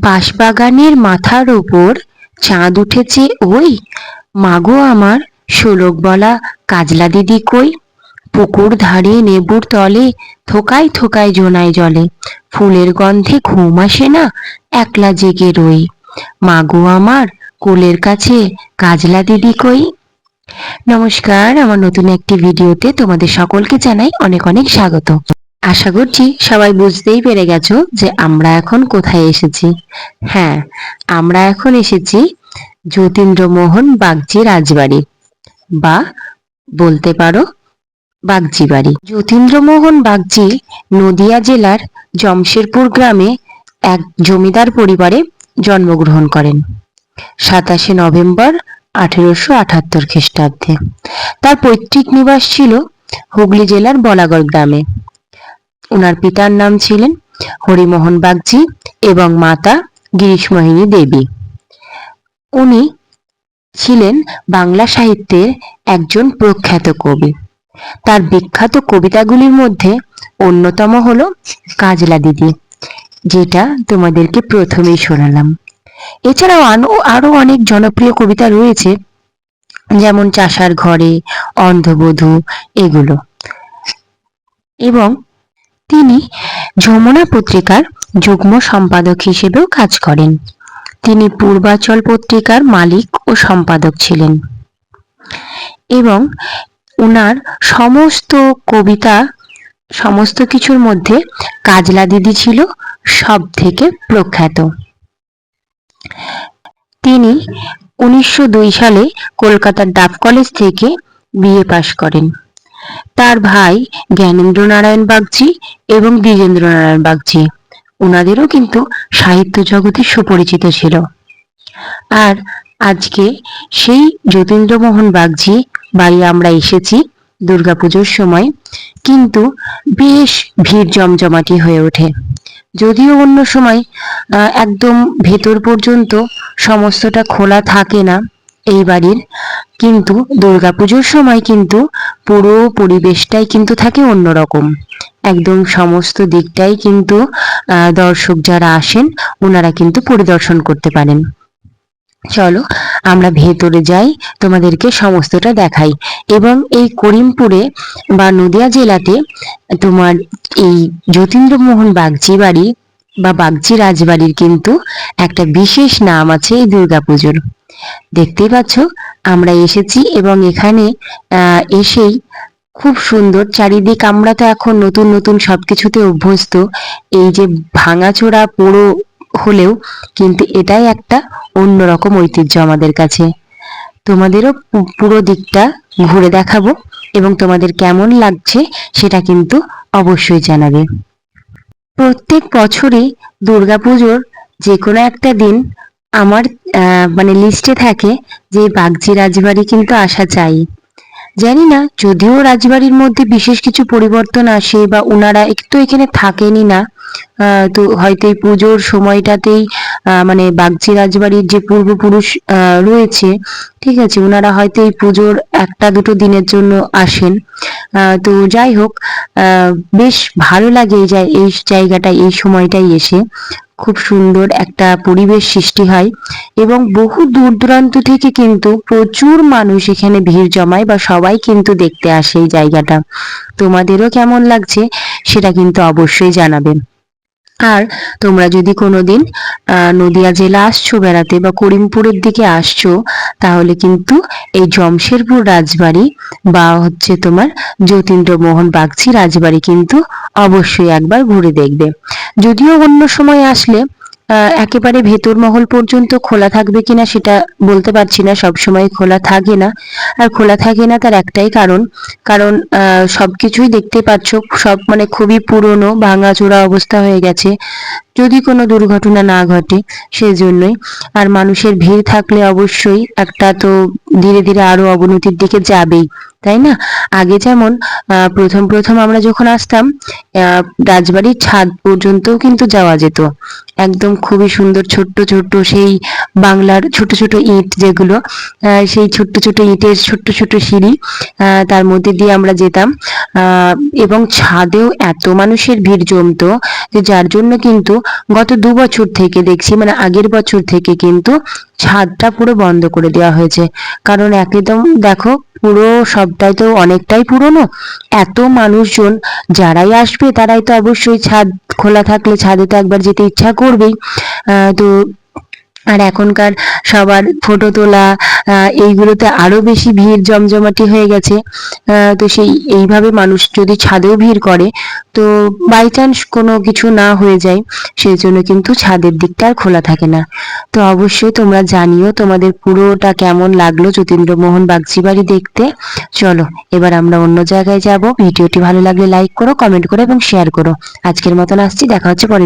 বাঁশবাগানের মাথার ওপর চাঁদ উঠেছে ওই। মাগো আমার শোলক বলা কাজলা দিদি কই? পুকুর ধারে নেবুর তলে, থোকায় থোকায় জোনায় জলে। ফুলের গন্ধে ঘুম আসে না, একলা জেগে রই। মাগো আমার, কোলের কাছে কাজলা দিদি কই? নমস্কার, আমার নতুন একটি ভিডিওতে তোমাদের সকলকে জানাই অনেক অনেক স্বাগত। আশা করছি সবাই বুঝতেই পেরে গেছো যে আমরা এখন কোথায় এসেছি। হ্যাঁ আমরা এখন এসেছি যতীন্দ্রমোহন বাগজি রাজবাড়ি বা বলতে পারো বাগজি বাড়ি। যতীন্দ্রমোহন বাগজি নদিয়া জেলার জমশেরপুর গ্রামে এক জমিদার পরিবারে জন্মগ্রহণ করেন সাতাশে নভেম্বর আঠেরোশো আঠাত্তর খ্রিস্টাব্দে। তার পৈতৃক নিবাস ছিল হুগলি জেলার বলাগড় গ্রামে। ওনার পিতার নাম ছিলেন হরিমোহন বাগজি এবং মাতা গিরিশমোহিনী দেবী। উনি ছিলেন বাংলা সাহিত্যের একজন প্রখ্যাত কবি। তার বিখ্যাত কবিতাগুলির মধ্যে অন্যতম হল কাজলা দিদি, যেটা তোমাদেরকে প্রথমেই শোনালাম। এছাড়াও আরও অনেক জনপ্রিয় কবিতা রয়েছে, যেমন চাষার ঘরে, অন্ধবধূ, এগুলো। এবং তিনি যমুনা পত্রিকার যুগ্ম সম্পাদক হিসেবেও কাজ করেন। তিনি পূর্বাচল পত্রিকার মালিক ও সম্পাদক ছিলেন এবং উনার সমস্ত কবিতা, সমস্ত কিছুর মধ্যে কাজলা দিদি ছিল সব থেকে প্রখ্যাত। তিনি উনিশশো দুই সালে কলকাতার ডাব কলেজ থেকে বিএ পাশ করেন। তার ভাই জ্ঞানেন্দ্র নারায়ণ বাগচি এবং দ্বিজেন্দ্র নারায়ণ বাগচি। ওনাদেরও কিন্তু সাহিত্য জগতে সুপরিচিত ছিল। আর আজকে সেই যতীন্দ্রমোহন বাগজি বাড়ি আমরা এসেছি দুর্গাপুজোর সময়, কিন্তু বেশ ভিড় জমজমাটি হয়ে ওঠে। যদিও অন্য সময় একদম ভেতর পর্যন্ত সমস্তটা খোলা থাকে না এই বাড়ির কিন্তু দুর্গাপুজোর সময় কিন্তু পুরো পরিবেশটাই কিন্তু থাকে অন্যরকম। একদম সমস্ত দিকটাই কিন্তু দর্শক যারা আসেন, ওনারা কিন্তু পরিদর্শন করতে পারেন। চলো, আমরা ভেতরে যাই, তোমাদেরকে সমস্তটা দেখাই। এবং এই করিমপুরে বা নদিয়া জেলাতে তোমার এই যতীন্দ্রমোহন বাগচি বাড়ি বা বাগজি রাজবাড়ির কিন্তু একটা বিশেষ নাম আছে এই দুর্গাপুজোর। দেখতেই পাচ্ছ, আমরা এসেছি এবং এখানে এসেই খুব সুন্দর চারিদিক আমরা তো এখন নতুন নতুন সবকিছুতে অভ্যস্ত। এই যে ভাঙাচোরা পুরো হলেও কিন্তু এটাই একটা অন্যরকম ঐতিহ্য আমাদের কাছে। তোমাদেরও পুরো দিকটা ঘুরে দেখাবো এবং তোমাদের কেমন লাগছে সেটা কিন্তু অবশ্যই জানাবে। প্রত্যেক বছরই দুর্গাপুজোর যে কোনো একটা দিন আমার মানে লিস্টে থাকে যে বাগজি রাজবাড়ি কিন্তু আসা চাই। জানি না, যদিও রাজবাড়ির মধ্যে বিশেষ কিছু পরিবর্তন আসে বা ওনারা একটু এখানে থাকেনই না তো হয়তো এই পুজোর সময়টাতেই মানে বাগচি রাজবাড়ির যে পূর্বপুরুষ রয়েছে, ঠিক আছে ওনারা হয়তো এই পুজোর একটা দুটো দিনের জন্য আসেন। তো যাই হোক বেশ ভালো লাগে এই এই জায়গাটা, এই সময়টাই এসে। খুব সুন্দর একটা পরিবেশ সৃষ্টি হয় এবং বহু দূর দূরান্ত থেকে কিন্তু প্রচুর মানুষ এখানে ভিড় জমায় বা সবাই কিন্তু দেখতে আসে এই জায়গাটা। তোমাদেরও কেমন লাগছে, সেটা কিন্তু অবশ্যই জানাবেন আর তোমরা যদি কোনোদিন নদিয়া জেলা আসছো, বেড়াতে বা করিমপুরের দিকে আসছো, তাহলে কিন্তু এই জমশেরপুর রাজবাড়ি বা হচ্ছে তোমার যতীন্দ্র মোহন বাগচি রাজবাড়ি কিন্তু অবশ্যই একবার ঘুরে দেখবে। যদিও অন্য সময় আসলে একেবারে ভেতর মহল পর্যন্ত খোলা থাকবে কিনা সেটা বলতে পারছি না সব সময় খোলা থাকে না। আর খোলা থাকে না তার একটাই কারণ কারণ সবকিছুই দেখতে পাচ্ছ, সব মানে খুবই পুরনো, ভাঙাচোরা অবস্থা হয়ে গেছে। যদি কোনো দুর্ঘটনা না ঘটে, সেজন্যই। আর মানুষের ভিড় থাকলে অবশ্যই একটা তো ধীরে ধীরে আরও অবনতির দিকে যাবেই। তাই না? আগে যেমন প্রথম প্রথম আমরা যখন আসতাম রাজবাড়ির ছাদ পর্যন্তও কিন্তু যাওয়া যেত। একদম খুবই সুন্দর ছোট্ট ছোট্ট সেই বাংলার ছোট ছোট ইট যেগুলো সেই ছোট্ট ছোট ইটের ছোট্ট ছোট সিঁড়ি তার মধ্যে দিয়ে আমরা যেতাম। এবং ছাদেও এত মানুষের ভিড় জমতো যে যার জন্য কিন্তু গত দু বছর থেকে দেখছি মানে আগের বছর থেকে কিন্তু ছাদটা পুরো বন্ধ করে দেওয়া হয়েছে। কারণ একদম দেখো পুরো সবটাই তো অনেকটাই পুরনো। এত মানুষজন যারাই আসবে তারাই তো অবশ্যই ছাদ খোলা থাকলে ছাদে তো একবার যেতে ইচ্ছা করবেই। তো আর এখনকার সবার ফটো তোলা এইগুলোতে আরও বেশি ভিড় জমজমাটি হয়ে গেছে। তো সেই, এইভাবে মানুষ যদি ছাদেও ভিড় করে, তো বাই চান্স কোনো কিছু না হয়ে যায় সেই জন্য কিন্তু ছাদের দিকটা আর খোলা থাকে না। তো অবশ্যই তোমরা জানিও তোমাদের পুরোটা কেমন লাগল যতীন্দ্রমোহন বাগচি বাড়ি দেখতে। চলো, এবার আমরা অন্য জায়গায় যাব। ভিডিওটি ভালো লাগলে লাইক করো কমেন্ট করো এবং শেয়ার করো। আজকের মতন আসছি, দেখা হচ্ছে পরে